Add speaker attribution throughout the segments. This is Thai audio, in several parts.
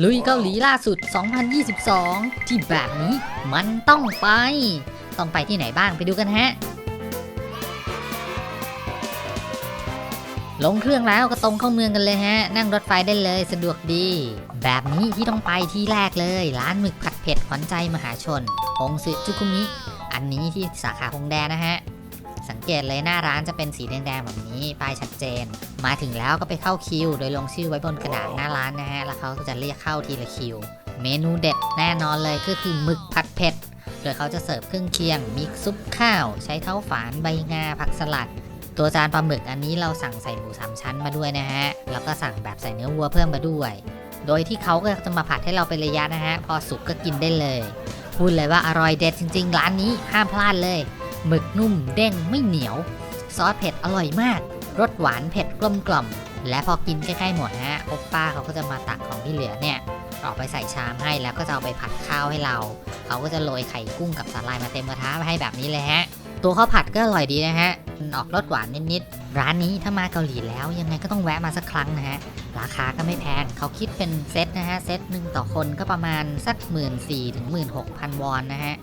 Speaker 1: ลุยเกาหลีล่าสุด 2022 ที่แบบนี้มันต้องไป ต้องไปที่ไหนบ้างไปดูกันฮะ ลงเครื่องแล้วก็ตรงเข้าเมืองกันเลยฮะ นั่งรถไฟได้เลยสะดวกดี แบบนี้ที่ต้องไปที่แรกเลย ร้านหมึกผัดเผ็ดขวัญใจมหาชนฮงซึจุคุมิ อันนี้ที่สาขาฮงแดนะฮะ สังเกตเลยหน้าร้านจะเป็นสีแดงๆแบบนี้ป้ายชัดเจน มาถึงแล้วก็ไปเข้าคิว โดยลงชื่อไว้บนกระดาษหน้าร้านนะฮะแล้วเขาก็จะเรียกเข้าทีละคิว เมนูเด็ดแน่นอนเลยก็คือหมึกผัดเผ็ดโดยเขาจะเสิร์ฟเครื่องเคียง มีซุปข้าว ใช้เท้าฝานใบงาผักสลัด ตัวจานปลาหมึกอันนี้เราสั่งใส่หมูสามชั้นมาด้วยนะฮะแล้วก็สั่งแบบใส่เนื้อวัวเพิ่มมาด้วย โดยที่เขาก็จะมาผัดให้เราเป็นระยะนะฮะพอสุกก็กินได้เลย พูดเลยว่าอร่อยเด็ดจริง ๆ ร้านนี้ห้ามพลาดเลย หมึกนุ่มเด้งไม่เหนียว ซอสเผ็ดอร่อยมาก รสหวานเผ็ดกลมกล่อม และพอกินใกล้ๆหมดฮะโอปป้าเขาก็จะมาตักของที่เหลือเนี่ยออกไปใส่ชามให้แล้วก็จะเอาไปผัดข้าวให้เรา เขาก็จะโรยไข่กุ้งกับสาหร่ายมาเต็มกระทะมาให้แบบนี้เลยฮะ ตัวข้าวผัดก็อร่อยดีนะฮะมันออกรสหวานนิดๆ ร้านนี้ถ้ามาเกาหลีแล้วยังไงก็ต้องแวะมาสักครั้งนะฮะ ราคาก็ไม่แพง เขาคิดเป็นเซตนะฮะ เซตหนึ่งต่อคนก็ประมาณสัก 1 4 0 0 0ถึง16,000วอนนะฮะ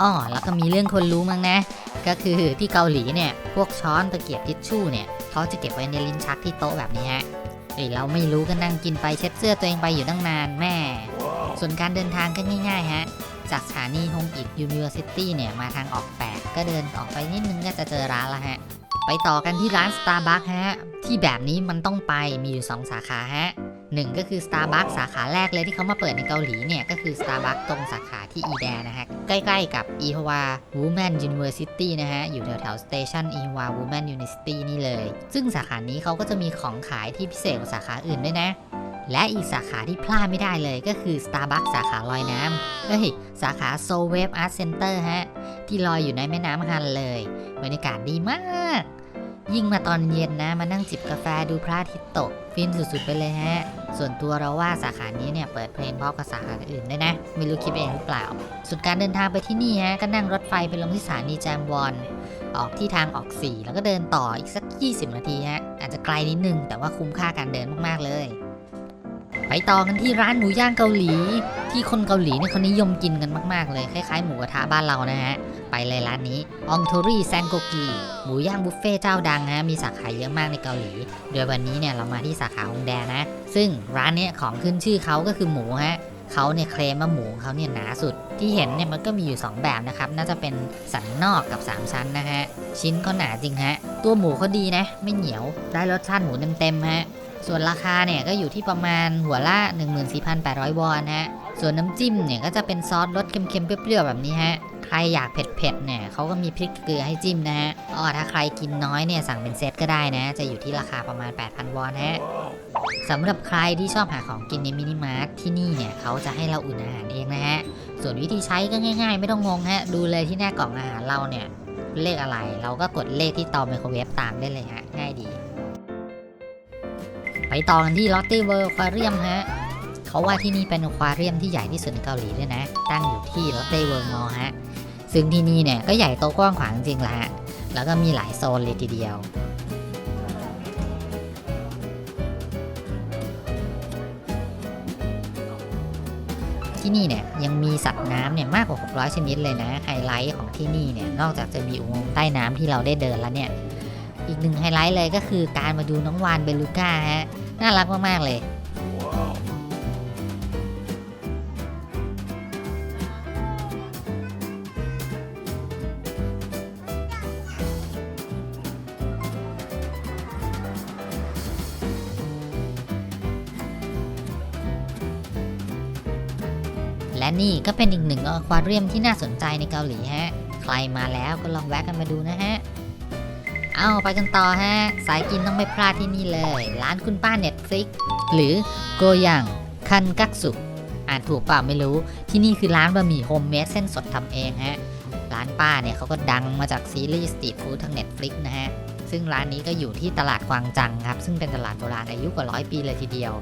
Speaker 1: อ้อแล้วก็มีเรื่องคนรู้มั้งนะ ก็คือที่เกาหลีเนี่ย พวกช้อนตะเกียบทิชชู่เนี่ยเขาจะเก็บไว้ในลิ้นชักที่โต๊ะแบบนี้ฮะเอ้ยเราไม่รู้ก็นั่งกินไปเช็ดเสื้อตัวเองไปอยู่ตั้งนานแม่ ส่วนการเดินทางก็ง่ายๆฮะ จากสถานีฮงอิยูนิเวอร์ซิตี้เนี่ยมาทางออก8ก็เดินออกไปนิดนึงก็จะเจอร้านละฮะ ไปต่อกันที่ร้าน Starbucks ฮะ ที่แบบนี้มันต้องไปมีอยู่ 2 สาขาฮะ หนึ่งก็คือ Starbucks สาขาแรกเลยที่เขามาเปิดในเกาหลีเนี่ยก็คือ Starbucks ตรงสาขาที่อีแดนะฮะ ใกล้ๆกับ e h w a Women University นะฮะ อยู่แถวๆ Station e h w a Women University นี่เลย ซึ่งสาขานี้เขาก็จะมีของขายที่พิเศษกว่าสาขาอื่นด้วยนะ และอีกสาขาที่พลาดไม่ได้เลยก็คือ Starbucks สาขาลอยน้ำเฮ้ยสาขา Soul Wave Art Center ฮะที่ลอยอยู่ในแม่น้ำฮันเลย บรรยากาศดีมาก ยิ่งมาตอนเย็นนะมานั่งจิบกาแฟดูพระอาทิตย์ตก ฟินสุดๆไปเลยฮะ ส่วนตัวเราว่าสาขานี้เนี่ยเปิดเพลงเพราะกับสาขาอื่นได้วยนะ ไม่รู้คิดเองหรือเปล่า ส่วนการเดินทางไปที่นี่ฮะก็นั่งรถไฟไปลงที่สถานีแจมวอนออกที่ทางออก 4 แล้วก็เดินต่ออีกสัก 20 นาทีฮะอาจจะไกลนิดนึงแต่ว่าคุ้มค่าการเดินมากๆเลย ไปต่อกันที่ร้านหมูย่างเกาหลี ที่คนเกาหลีเนี่ยเขานิยมกินกันมาก ๆ เลย คล้าย ๆ หมูกระทะบ้านเรานะฮะ ไปเลยร้านนี้องโทรี่แซงโกกีหมูย่างบุฟเฟ่เจ้าดังฮะ มีสาขาเยอะมากในเกาหลี โดยวันนี้เนี่ยเรามาที่สาขาฮงแดนะ ซึ่งร้านเนี้ยของขึ้นชื่อเขาก็คือหมูฮะ เขาเนี่ยเคลมว่าหมูเขาเนี่ยหนาสุด ที่เห็นเนี่ยมันก็มีอยู่ 2 แบบนะครับ น่าจะเป็นสันนอกกับ 3 ชั้นนะฮะ ชิ้นก็หนาจริงฮะ ตัวหมูเขาดีนะ ไม่เหนียว ได้รสชาติหมูเต็มๆฮะ ส่วนราคาเนี่ยก็อยู่ที่ประมาณหัวละ 14,800 วอนฮะ ส่วนน้ำจิ้มเนี่ยก็จะเป็นซอสรสเค็มๆเปรี้ยวๆแบบนี้ฮะใครอยากเผ็ดๆเนี่ยเขาก็มีพริกเกลือให้จิ้มนะฮะอ๋อถ้าใครกินน้อยเนี่ยสั่งเป็นเซตก็ได้นะ จะอยู่ที่ราคาประมาณ 8,000 วอนฮะ สำหรับใครที่ชอบหาของกินในมินิมาร์ทที่นี่เนี่ยเขาจะให้เราอุ่นอาหารเองนะฮะ ส่วนวิธีใช้ก็ง่าย ๆ ไม่ต้องงงฮะ ดูเลยที่หน้ากล่องอาหารเราเนี่ย เลขอะไร เราก็กดเลขที่เตาไมโครเวฟตามได้เลยฮะ ง่ายดี ไปต่อกันที่ลอตเต้เวิร์ควาเรียมฮะเขาว่าที่นี่เป็นควาเรียมที่ใหญ่ที่สุดในเกาหลีด้วยนะ ตั้งอยู่ที่ลอตเต้เวิร์มอฮะ ซึ่งที่นี่เนี่ยก็ใหญ่โตกว้างขวางจริงละฮะ แล้วก็มีหลายโซนเลยทีเดียว ที่นี่เนี่ยยังมีสัตว์น้ำเนี่ยมากกว่า 600 ชนิดเลยนะไฮไลท์ของที่นี่เนี่ยนอกจากจะมีอุโมงค์ใต้น้ำที่เราได้เดินแล้วเนี่ยอีกหนึ่งไฮไลท์เลยก็คือการมาดูน้องวานเบลูก้าฮะน่ารักมากๆเลย และนี่ก็เป็นอีกหนึ่งอควาเรียมที่น่าสนใจในเกาหลีฮะ ใครมาแล้วก็ลองแวะกันมาดูนะฮะ เอาไปกันต่อฮะ สายกินต้องไม่พลาดที่นี่เลย ร้านคุณป้าเน็ตฟลิกหรือโกยังคันกักสุอ่านถูกเปล่าไม่รู้ ที่นี่คือร้านบะหมี่โฮมเมดเส้นสดทำเองฮะ ร้านป้าเนี่ยเขาก็ดังมาจากซีรีส์สตรีทฟู้ดทาง Netflix นะฮะ ซึ่งร้านนี้ก็อยู่ที่ตลาดกวางจังครับ ซึ่งเป็นตลาดโบราณอายุกว่าร้อยปีเลยทีเดียว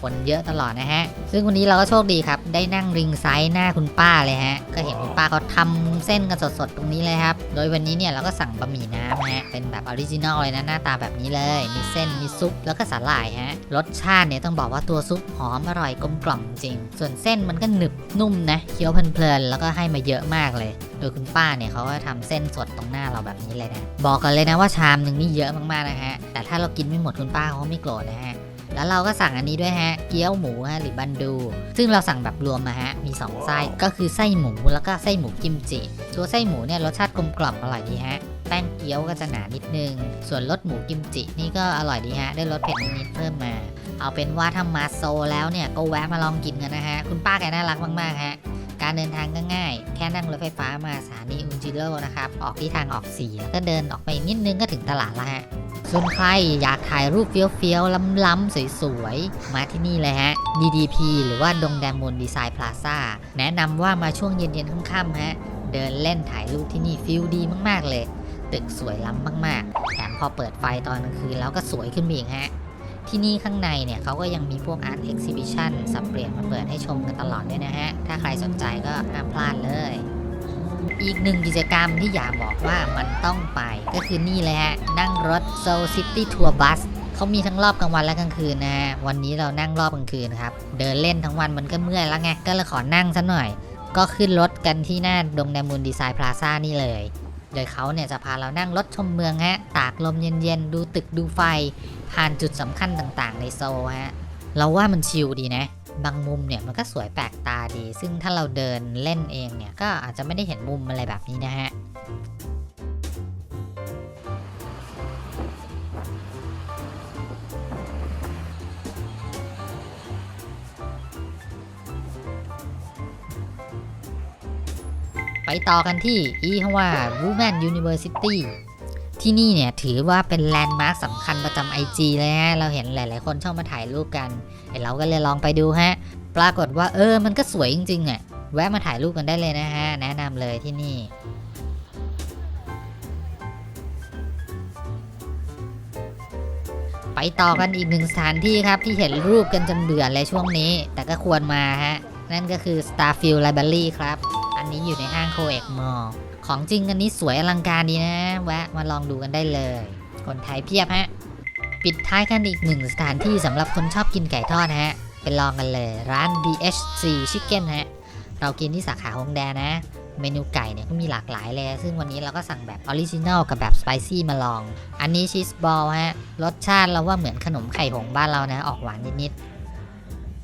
Speaker 1: คคนเยอะตลอดนะฮะ ซึ่งวันนี้เราก็โชคดีครับ ได้นั่งริงไซส์หน้าคุณป้าเลยฮะ ก็เห็นคุณป้าเขาทำเส้นกันสดๆ ตรงนี้เลยครับ โดยวันนี้เนี่ยเราก็สั่งบะหมี่น้ำฮะ เป็นแบบออริจินอลเลยนะ หน้าตาแบบนี้เลย มีเส้น มีซุป แล้วก็สาหร่ายฮะ รสชาติเนี่ยต้องบอกว่าตัวซุปหอมอร่อยกลมกล่อมจริง ส่วนเส้นมันก็หนึบนุ่มนะเคี้ยวเพลินๆ แล้วก็ให้มาเยอะมากเลยโดยคุณป้าเนี่ยเขาก็ทำเส้นสดตรงหน้าเราแบบนี้เลยนะ บอกกันเลยนะว่าชามหนึ่งนี่เยอะมากๆนะฮะ แต่ถ้าเรากินไม่หมดคุณป้าเขาก็ไม่โกรธนะฮะ แล้วเราก็สั่งอันนี้ด้วยฮะ เกี๊ยวหมูฮะหรือบันดู ซึ่งเราสั่งแบบรวมมาฮะ มี 2 ไส้ ก็คือไส้หมูแล้วก็ไส้หมูกิมจิ ตัวไส้หมูเนี่ยรสชาติกลมกล่อมอร่อยดีฮะ แป้งเกี๊ยวก็จะหนานิดนึง ส่วนรสหมูกิมจินี่ก็อร่อยดีฮะ ได้รสเผ็ดนิดๆเพิ่มมา เอาเป็นว่าถ้ามาโซแล้วเนี่ยก็แวะมาลองกินกันนะฮะ คุณป้าแกน่ารักมากๆฮะการเดินทางก็ง่าย แค่นั่งรถไฟฟ้ามาสถานีอุนจิโร่นะครับ ออกที่ทางออก4แล้วก็เดินออกไปนิดนึงก็ถึงตลาดแล้วฮะ ส่วนใครอยากถ่ายรูปเฟี้ยวๆ ล้ำๆ สวยๆ มาที่นี่เลยฮะ DDP หรือว่าดงแดมูลดีไซน์พลาซ่าแนะนำว่ามาช่วงเย็นๆ ค่ำๆ ฮะ เดินเล่นถ่ายรูปที่นี่ฟิลดีมากๆ เลย ตึกสวยล้ำมากๆ แถมพอเปิดไฟตอนกลางคืนแล้วก็สวยขึ้นอีกฮะที่นี่ข้างในเนี่ยเขาก็ยังมีพวกอาร์ตเอ็กซิบิชันสับเปลี่ยนมาเปิดให้ชมกันตลอดด้วยนะฮะ ถ้าใครสนใจก็ห้ามพลาดเลย อีกหนึ่งกิจกรรมที่อยากบอกว่ามันต้องไป ก็คือนี่เลยฮะ นั่งรถ Soul City Tour Bus เขามีทั้งรอบกลางวันและกลางคืนนะฮะ วันนี้เรานั่งรอบกลางคืนครับ เดินเล่นทั้งวันมันก็เมื่อยแล้วไง ก็เลยขอนั่งซะหน่อย ก็ขึ้นรถกันที่หน้าดงแดมูลดีไซน์พลาซ่านี่เลย โดยเขาเนี่ยจะพาเรานั่งรถชมเมืองฮะ ตากลมเย็นๆ ดูตึกดูไฟ ผ่านจุดสำคัญต่างๆ ในโซลฮะ เราว่ามันชิลดีนะ บางมุมเนี่ยมันก็สวยแปลกตาดี ซึ่งถ้าเราเดินเล่นเองเนี่ยก็อาจจะไม่ได้เห็นมุมอะไรแบบนี้นะฮะไปต่อกันที่อีฮวา Women University ที่นี่เนี่ยถือว่าเป็นแลนด์มาร์คสำคัญประจำ IG เลยฮะ เราเห็นหลาย ๆ คนชอบมาถ่ายรูปกันเดี๋ยวเราก็เลยลองไปดูฮะ ปรากฏว่าเออ มันก็สวยจริงๆอะ แวะมาถ่ายรูปกันได้เลยนะฮะ แนะนำเลยที่นี่ไปต่อกันอีกหนึ่งสถานที่ครับที่เห็นรูปกันจนเบื่อเลยช่วงนี้ แต่ก็ควรมาฮะ นั่นก็คือ Starfield Library ครับ นนี้อยู่ในห้างโคเอกมอลของจริงอันนี้สวยอลังการดีนะ แวะมาลองดูกันได้เลย คนไทยเพียบฮะ ปิดท้ายกันอีกหนึ่งสถานที่สำหรับคนชอบกินไก่ทอดนะฮะไปลองกันเลย ร้าน BHC Chicken ฮะ เรากินที่สาขาฮงแดนะ เมนูไก่เนี่ยก็มีหลากหลายเลย ซึ่งวันนี้เราก็สั่งแบบออริจินัลกับแบบสไปซี่มาลอง อันนี้ชีสบอลฮะ รสชาติเราว่าเหมือนขนมไข่หงบ้านเรานะ ออกหวานนิด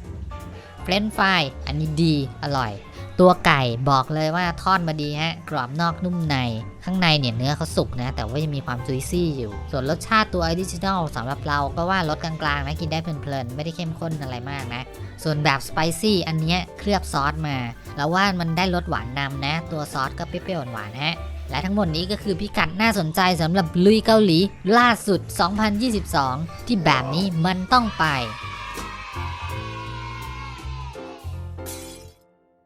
Speaker 1: ๆเฟรนฟรายอันนี้ดี อร่อย ตัวไก่บอกเลยว่าทอดมาดีฮะ กรอบนอกนุ่มใน ข้างในเนี่ยเนื้อเขาสุกนะ แต่ว่ายังมีความจุยซี่อยู่ ส่วนรสชาติตัวออริจินัลสำหรับเราก็ว่ารสกลางๆนะกินได้เพลินๆ ไม่ได้เข้มข้นอะไรมากนะ ส่วนแบบสไปซี่อันนี้เคลือบซอสมาแล้วว่ามันได้รสหวานนำนะ ตัวซอสก็เปรี้ยวๆหวานๆฮะและทั้งหมดนี้ก็คือพิกัดน่าสนใจสำหรับลุยเกาหลี ล่าสุด 2022 ที่แบบนี้มันต้องไป